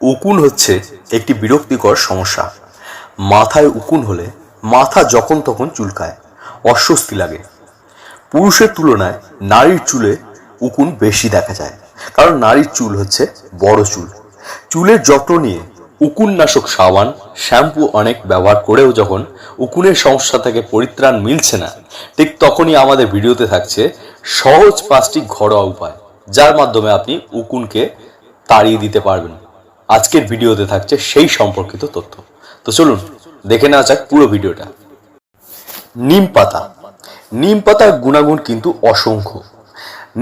উকুন হচ্ছে একটি বিরক্তিকর সমস্যা। মাথায় উকুন হলে মাথা যখন তখন চুলকায়, অস্বস্তি লাগে। পুরুষের তুলনায় নারীর চুলে উকুন বেশি দেখা যায়, কারণ নারীর চুল হচ্ছে বড় চুল। চুলের যত্ন নিয়ে উকুননাশক সাবান, শ্যাম্পু অনেক ব্যবহার করেও যখন উকুনের সমস্যা থেকে পরিত্রাণ মিলছে না, ঠিক তখনই আমাদের ভিডিওতে থাকছে সহজ পাঁচটি ঘরোয়া উপায়, যার মাধ্যমে আপনি উকুনকে তাড়িয়ে দিতে পারবেন। আজকের ভিডিওতে থাকছে সেই সম্পর্কিত তথ্য। তো চলুন, দেখে নেওয়া যাক পুরো ভিডিওটা। নিম পাতা। নিম পাতার গুণাগুণ কিন্তু অসংখ্য।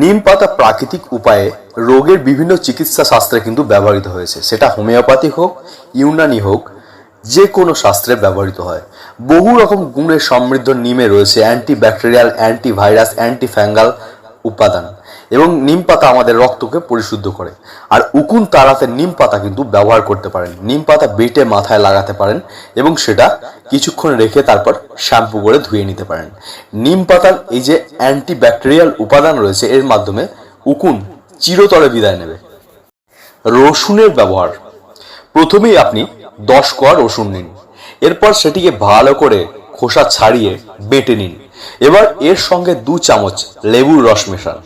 নিম পাতা প্রাকৃতিক উপায়ে রোগের বিভিন্ন চিকিৎসা শাস্ত্রে কিন্তু ব্যবহৃত হয়েছে। সেটা হোমিওপ্যাথি হোক, ইউনানি হোক যে কোনো শাস্ত্রে ব্যবহৃত হয়। বহু রকম গুণের সমৃদ্ধ নিমে রয়েছে anti bacterial anti virus anti fungal উপাদান। এবং নিম পাতা আমাদের রক্তকে পরিশুদ্ধ করে। আর উকুন তাড়াতে নিম পাতা কিন্তু ব্যবহার করতে পারেন। নিম পাতা বেটে মাথায় লাগাতে পারেন এবং সেটা কিছুক্ষণ রেখে তারপর শ্যাম্পু করে ধুয়ে নিতে পারেন। নিম পাতার এই যে অ্যান্টি ব্যাকটেরিয়াল উপাদান রয়েছে, এর মাধ্যমে উকুন চিরতরে বিদায় নেবে। রসুনের ব্যবহার। প্রথমেই আপনি দশ কোয়া রসুন নিন। এরপর সেটিকে ভালো করে খোসা ছাড়িয়ে বেটে নিন। এবার এর সঙ্গে দু চামচ লেবুর রস মেশান।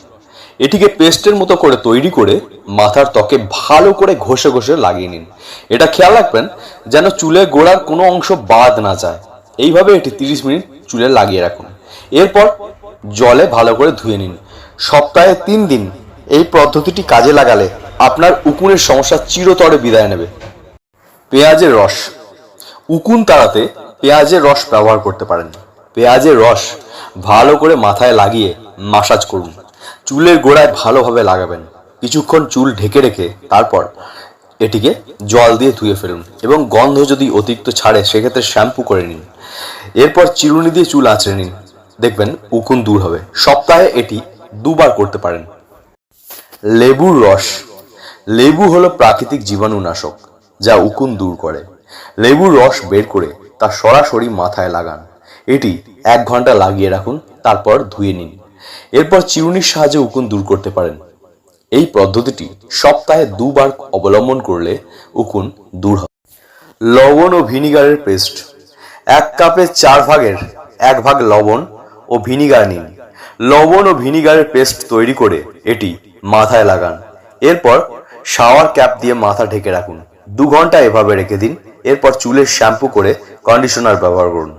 এটিকে পেস্টের মতো করে তৈরি করে মাথার ত্বকে ভালো করে ঘষে ঘষে লাগিয়ে নিন। এটা খেয়াল রাখবেন যেন চুলে গোড়ার কোনো অংশ বাদ না যায়। এইভাবে এটি তিরিশ মিনিট চুলে লাগিয়ে রাখুন। এরপর জলে ভালো করে ধুয়ে নিন। সপ্তাহে তিন দিন এই পদ্ধতিটি কাজে লাগালে আপনার উকুনের সমস্যা চিরতরে বিদায় নেবে। পেঁয়াজের রস। উকুন তাড়াতে পেঁয়াজের রস ব্যবহার করতে পারেন। পেঁয়াজের রস ভালো করে মাথায় লাগিয়ে মাসাজ করুন। চুলের গোড়ায় ভালোভাবে লাগাবেন। কিছুক্ষণ চুল ঢেকে রেখে তারপর এটিকে জল দিয়ে ধুয়ে ফেলুন এবং গন্ধ যদি অতিরিক্ত ছাড়ে, সেক্ষেত্রে শ্যাম্পু করে নিন। এরপর চিরুনি দিয়ে চুল আঁচড়ে নিন। দেখবেন উকুন দূর হবে। সপ্তাহে এটি দুবার করতে পারেন। লেবুর রস। লেবু হলো প্রাকৃতিক জীবাণুনাশক, যা উকুন দূর করে। লেবুর রস বের করে তা সরাসরি মাথায় লাগান। এটি এক ঘণ্টা লাগিয়ে রাখুন, তারপর ধুয়ে নিন। এরপর চিরুনির সাহায্যে উকুন দূর করতে পারেন। এই পদ্ধতিটি সপ্তাহে দুবার অবলম্বন করলে উকুন দূর হবে লবণ ও ভিনিগারের পেস্ট। এক কাপে চার ভাগের এক ভাগ লবণ ও ভিনিগার নিন। লবণ ও ভিনিগারের পেস্ট তৈরি করে এটি মাথায় লাগান। এরপর শাওয়ার ক্যাপ দিয়ে মাথা ঢেকে রাখুন। দু ঘণ্টা এভাবে রেখে দিন। এরপর চুলের শ্যাম্পু করে কন্ডিশনার ব্যবহার করুন।